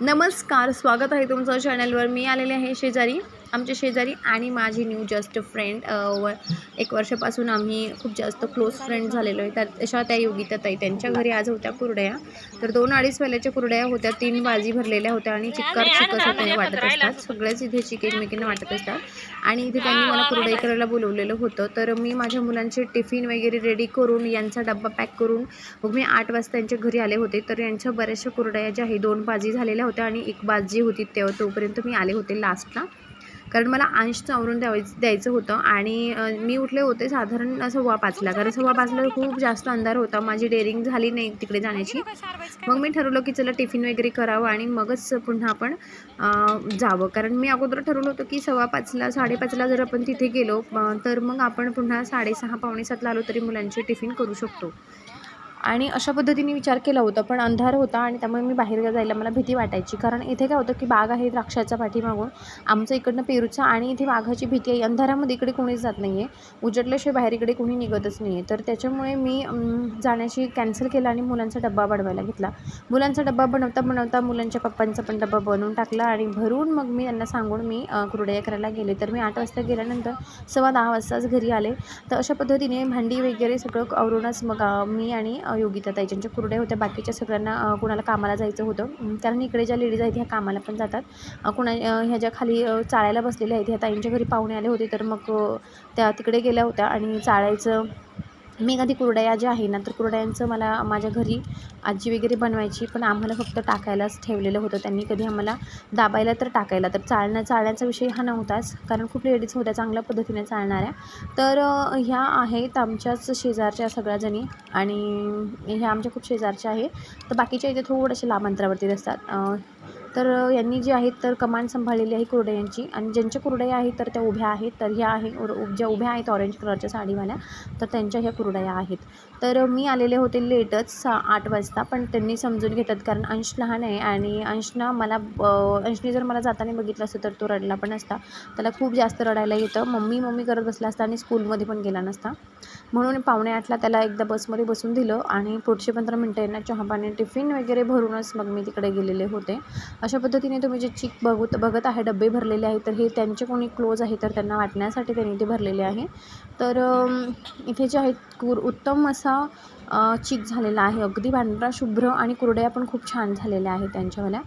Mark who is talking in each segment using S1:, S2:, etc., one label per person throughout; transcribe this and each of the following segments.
S1: नमस्कार स्वागत आहे तुमचं चॅनलवर मी आलेले आहे शेजारी. आमचे शेजारी आणि माझी न्यू जस्ट फ्रेंड व एक वर्षापासून आम्ही खूप जास्त क्लोज फ्रेंड झालेलो आहे. त्यात अशा त्या योगिता ताई त्यांच्या घरी आज होत्या कुरड्या. तर दोन अडीच वेल्याच्या कुरड्या होत्या तीन बाजी भरलेल्या होत्या आणि चिक्कार चिक्कस होते वाटत असतात. सगळेच इथे चिक एकमेकींना वाटत असतात. आणि इथे त्यांनी मला कुरडई करायला बोलवलेलं होतं. तर मी माझ्या मुलांचे टिफिन वगैरे रेडी करून यांचा डब्बा पॅक करून मग मी आठ वाजता यांच्या घरी आले होते. तर यांच्या बऱ्याचशा कुरड्या ज्या आहे दोन बाजी झालेल्या होत्या आणि एक बाजी होती तेव्हा तोपर्यंत मी आले होते लास्टला कारण मला अंश चावरून द्यावायचं द्यायचं होतं आणि मी उठले होते साधारण सव्वा पाचला. कारण सव्वा पाचला खूप जास्त अंधार होता. माझी डेअरिंग झाली नाही तिकडे जाण्याची. मग मी ठरवलं की चला टिफिन वगैरे करावं आणि मगच पुन्हा आपण जावं. कारण मी अगोदर ठरवलं होतं की सव्वा पाचला साडेपाचला जर आपण तिथे गेलो तर मग आपण पुन्हा साडेसहा पावणेसातला आलो तरी मुलांचे टिफिन करू शकतो. आणि अशा पद्धतीने विचार केला होता पण अंधार होता आणि त्यामुळे मी बाहेर जायला मला भीती वाटायची. कारण इथे काय होतं की बाग आहे द्राक्षाच्या पाठीमागून. आमचं इकडनं पेरूचा आणि इथे वाघाची भीती आहे. अंधारामध्ये इकडे कोणीच जात नाही आहे उजडल्याशिवाय बाहेर इकडे कोणी निघतच नाही आहे तर त्याच्यामुळे मी जाण्याची कॅन्सल केलं आणि मुलांचा डब्बा बनवायला घेतला. मुलांचा डब्बा बनवता बनवता मुलांच्या पप्पांचा पण डब्बा बनवून टाकला आणि भरून मग मी त्यांना सांगून मी कुरडया करायला गेले. तर मी आठ वाजता गेल्यानंतर सव्वा दहा वाजताच घरी आले. तर अशा पद्धतीने भांडी वगैरे सगळं आवरूनच मग मी आणि अ, योगिता ताई ज्यांच्या कुरड्या होत्या. बाकीच्या सगळ्यांना कुणाला कामाला जायचं होतं. कारण इकडे ज्या लेडीज आहेत ह्या कामाला पण जातात. कुणा ह्या ज्या खाली चाळायला बसलेल्या आहेत ह्या ताईंच्या घरी पाहुणे आले होते. तर मग त्या तिकडे गेल्या होत्या आणि चाळायचं मी कधी कुरडया ज्या आहे ना तर कुरड्यांचं मला माझ्या घरी आजी वगैरे बनवायची पण आम्हाला फक्त टाकायलाच ठेवलेलं होतं. त्यांनी कधी आम्हाला दाबायला तर टाकायला तर चालण्या चाळण्याचा विषय हा नव्हताच कारण खूप लेडीज होत्या चांगल्या पद्धतीने चालणाऱ्या. तर ह्या आहेत आमच्याच शेजारच्या सगळ्याजणी आणि ह्या आमच्या खूप शेजारच्या आहे तर बाकीच्या इथे थोडेसे लांब अंतरावरती असतात तर यांनी जी आहेत तर कमांड सांभाळलेली आहे कुरड्यांची आणि ज्यांच्या कुरडया आहेत तर त्या उभ्या आहेत. तर ह्या आहे उ- ज्या उभ्या आहेत ऑरेंज कलरच्या साडीवाल्या तर त्यांच्या ह्या कुरडया आहेत. तर मी आलेले होते लेटच सा आठ वाजता. पण त्यांनी समजून घेतात कारण अंश लहान आहे आणि अंशना मला अंशने जर मला जाताना बघितलं असतं तर तो रडला पण असता. त्याला खूप जास्त रडायला येतं. मम्मी मम्मी करत बसला असता आणि स्कूलमध्ये पण गेला नसता. म्हणून पावणे आठला त्याला एकदा बसमध्ये बसून दिलं आणि पुढचे पंधरा मिनटं यांना चहा पाणी टिफिन वगैरे भरूनच मग मी तिकडे गेलेले होते. अशा पद्धतीने तुम्ही जे चिक बघत बघत आहे डबे भरलेले आहेत तर हे त्यांचे कोणी क्लोज आहे तर त्यांना वाटण्यासाठी त्यांनी ते भरलेले आहे. तर इथे जे आहेत कुर उत्तम असा चिक झालेला आहे. अगदी पांढरा शुभ्र आणि कुरड्या पण खूप छान झालेल्या आहेत त्यांच्यावाल्या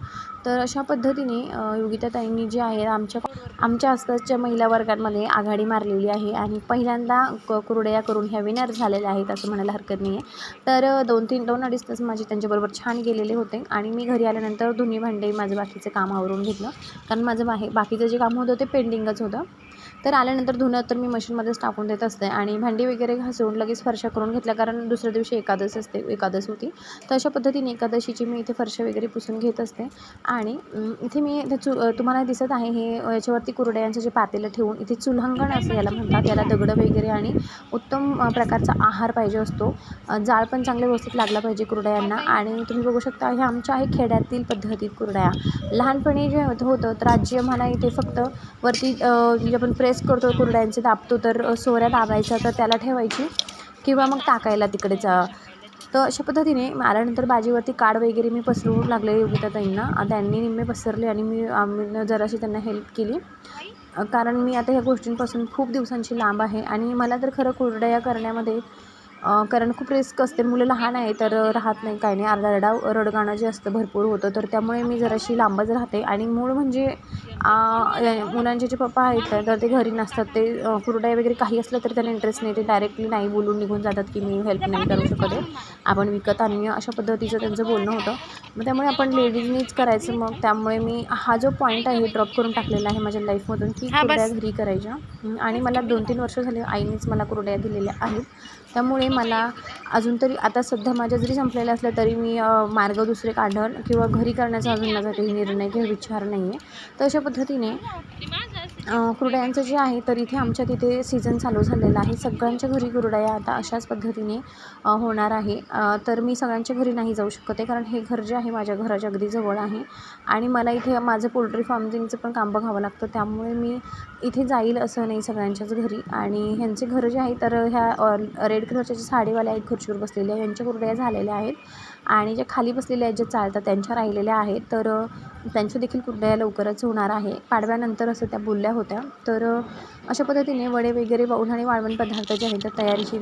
S1: तर अशा पद्धतीने योगिताताईंनी जे आहे आमच्या आमच्या आसपासच्या महिला वर्गांमध्ये आघाडी मारलेली आहे आणि पहिल्यांदा क कुरड्या करून ह्या विनर झालेल्या आहेत असं म्हणायला हरकत नाही आहे तर दोन तीन दोन अडीच तास माझे त्यांच्याबरोबर छान गेलेले होते आणि मी घरी आल्यानंतर दोन्ही भांडे माझं बाकीचं काम आवरून घेतलं. कारण माझं बाहे बाकीचं जे काम होतं ते पेंडिंगच होतं. तर आल्यानंतर धुणं तर मी मशीनमध्येच टाकून देत असते आणि भांडी वगैरे घासून लगेच फरशा करून घेतल्या कारण दुसऱ्या दिवशी एकादश असते एकादश होती. तर अशा पद्धतीने एकादशीची मी इथे फरशा वगैरे पुसून घेत असते. आणि इथे मी इथे चु तुम्हाला दिसत आहे हे याच्यावरती कुरड्यांचं जे पातेलं ठेवून इथे चुल्हंगण असं याला म्हणतात. याला दगडं वगैरे आणि उत्तम प्रकारचा आहार पाहिजे असतो. जाळ पण चांगले व्यवस्थित लागला पाहिजे कुरड्यांना. आणि तुम्ही बघू शकता हे आमच्या आहे खेड्यातील पद्धतीत कुरड्या. लहानपणी जे होतं तर आजी आम्हाला इथे फक्त वरती जे म्हणजे आपण प्रेस करतो कुरड्यांचे दाबतो तर सोऱ्या दाबायच्या तर त्याला ठेवायची. किंवा मग टाकायला तिकडे जा तर अशा पद्धतीने आल्यानंतर बाजीवरती काड वगैरे मी पसरवू लागले योगिताताईंना त्यांना त्यांनी निम्मे पसरले आणि मी आम्ही जराशी त्यांना हेल्प केली. कारण मी आता ह्या गोष्टींपासून खूप दिवसांची लांब आहे आणि मला तर खरं कुरडया करण्यामध्ये कारण खूप रिस्क असते. मुलं लहान आहे तर राहत नाही काही नाही. अर्धा रडाव रडगाणं जे असतं भरपूर होतं. तर त्यामुळे मी जराशी लांबच राहते. आणि मूळ म्हणजे मुलांचे जे पप्पा आहेत तर- ते घरी नसतात. ते अ, कुरडया वगैरे काही असलं तर त्यांना इंटरेस्ट नाही. ते डायरेक्टली नाही बोलून निघून जातात की मी हेल्प नाही करू शकत आहे. आपण विकत आणूया अशा पद्धतीचं त्यांचं बोलणं होतं. मग त्यामुळे आपण लेडीजनीच करायचं. मग त्यामुळे मी हा जो पॉईंट आहे ड्रॉप करून टाकलेला आहे माझ्या लाईफमधून की कुरड्या घरी करायच्या. आणि मला दोन तीन वर्ष झाले आईनेच मला कुरड्या दिलेल्या आहेत. त्यामुळे मला अजून तरी आता सध्या माझ्या जरी संपलेल्या असल्या तरी मी मार्ग दुसरे काढण किंवा घरी करण्याचा अजून माझा काही निर्णय किंवा विचार नाही आहे तर अशा पद्धतीने कुरडयांचं जे आहे तर इथे आमच्या तिथे सीझन चालू झालेला आहे. सगळ्यांच्या घरी कुरडया आता अशाच पद्धतीने होणार आहे. तर मी सगळ्यांच्या घरी नाही जाऊ शकत आहे कारण हे घर जे आहे माझ्या घराच्या अगदी जवळ आहे. आणि मला इथे माझं पोल्ट्री फार्मिंगचं पण काम बघावं लागतं. त्यामुळे मी इथे जाईल असं नाही सगळ्यांच्याच घरी. आणि ह्यांचे घरं जे आहे तर ह्या रेड कलरच्या ज्या साडीवाल्या आहेत खुर्चीवर बसलेल्या यांच्या कुरड्या झालेल्या आहेत. आणि ज्या खाली बसलेल्या आहेत ज्या चालतात त्यांच्या राहिलेल्या आहेत. तर त्यांच्या देखील कुरडया लवकरच होणार आहे. पाडव्यानंतर असं त्या बोलल्या होत्या. तर अशा पद्धतीने वडे वगैरे आणि वाळवण पदार्थ जे आहेत तर तयारीची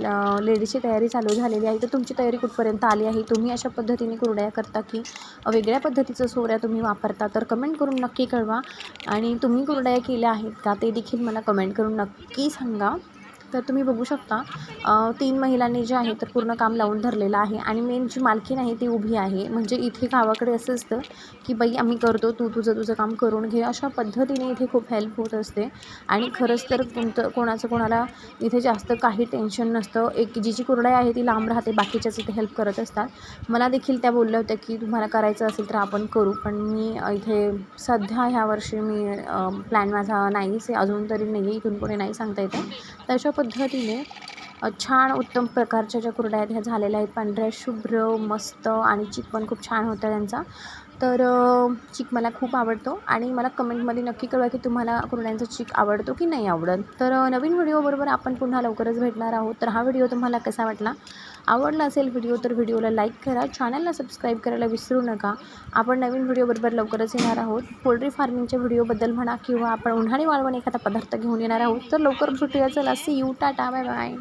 S1: लेडीजची तयारी चालू झालेली आहे. तर तुमची तयारी कुठपर्यंत आली आहे? तुम्ही अशा पद्धतीने कुरड्या करता की वेगळ्या पद्धतीचं सोऱ्या तुम्ही वापरता? तर कमेंट करून नक्की कळवा. आणि तुम्ही कुरड्या केल्या आहेत का ते देखील मला कमेंट करून नक्की सांगा. तर तुम्ही बघू शकता तीन महिलांनी जे आहे तर पूर्ण काम लावून धरलेलं आहे. आणि मेन जी मालकीण आहे ती उभी आहे. म्हणजे इथे गावाकडे असं असतं की बाई आम्ही करतो. तू तुझं तुझं काम करून घे. अशा पद्धतीने इथे खूप हेल्प होत असते. आणि खरंच तर कोणतं कोणाचं कोणाला इथे जास्त काही टेन्शन नसतं. एक जी जी कुरडाई आहे ती लांब राहते. बाकीच्याच इथे हेल्प करत असतात. मला देखील त्या बोलल्या होत्या की तुम्हाला करायचं असेल तर आपण करू. पण मी इथे सध्या ह्या वर्षी मी प्लॅन माझा नाहीच आहे. अजून तरी नाही आहे इथून पुढे नाही सांगता येतं तर अशा पद्धतीने छान उत्तम प्रकारच्या ज्या कुरड्या आहेत ह्या झालेल्या आहेत. पांढऱ्या शुभ्र मस्त आणि चिक पण खूप छान होता त्यांचा. तर चिक मला खूप आवडतो आणि मला कमेंटमध्ये नक्की कळवा की तुम्हाला कुरड्यांचा चिक आवडतो की नाही आवडत. तर नवीन व्हिडिओबरोबर आपण पुन्हा लवकरच भेटणार आहोत. तर हा व्हिडिओ तुम्हाला कसा वाटला? आवडला असेल व्हिडिओ तर व्हिडिओला लाईक करा चॅनलला सबस्क्राईब करायला विसरू नका. आपण नवीन व्हिडिओबरोबर लवकरच येणार आहोत. पोल्ट्री फार्मिंगच्या व्हिडिओबद्दल म्हणा किंवा आपण उन्हाळी वाळवण एखादा पदार्थ घेऊन येणार आहोत. तर लवकर भेटूया चला see you tata. Bye bye